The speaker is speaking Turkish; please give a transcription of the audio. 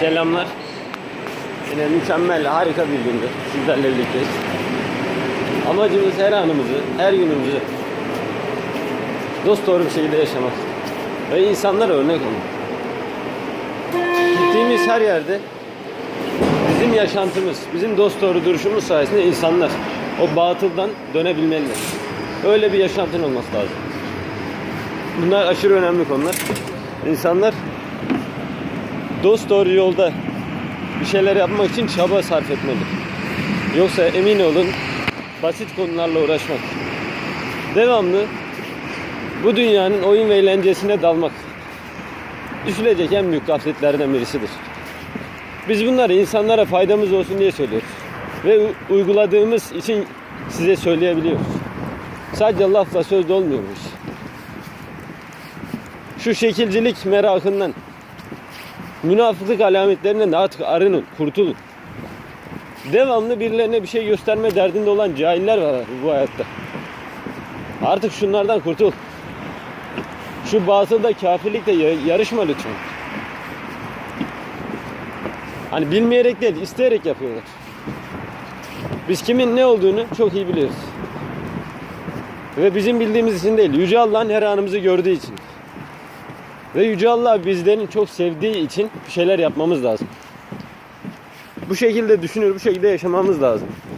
Selamlar. Yine mükemmel, harika bir gündü. Sizlerle birlikteyiz. Amacımız her anımızı, her günümüzü dost doğru bir şekilde yaşamak. Ve insanlara örnek olmak. Gittiğimiz her yerde bizim yaşantımız, bizim dost doğru duruşumuz sayesinde insanlar o batıldan dönebilmeliler. Öyle bir yaşantın olması lazım. Bunlar aşırı önemli konular. İnsanlar dost doğru yolda bir şeyler yapmak için çaba sarf etmeli. Yoksa emin olun basit konularla uğraşmak. Devamlı bu dünyanın oyun ve eğlencesine dalmak. Düşülecek en büyük gafletlerden birisidir. Biz bunları insanlara faydamız olsun diye söylüyoruz. Ve uyguladığımız için size söyleyebiliyoruz. Sadece lafla sözde olmuyor bu iş. Şu şekilcilik merakından, münafıklık alametlerinden de artık arının, kurtulun. Devamlı birilerine bir şey gösterme derdinde olan cahiller var bu hayatta. Artık şunlardan kurtul. Şu batılda kafirlikle ya- yarışma lütfen. Hani bilmeyerek değil, isteyerek yapıyorlar. Biz kimin ne olduğunu çok iyi biliyoruz. Ve bizim bildiğimiz için değil, Yüce Allah'ın her anımızı gördüğü için. Ve Yüce Allah bizlerin çok sevdiği için bir şeyler yapmamız lazım. Bu şekilde düşünür, bu şekilde yaşamamız lazım.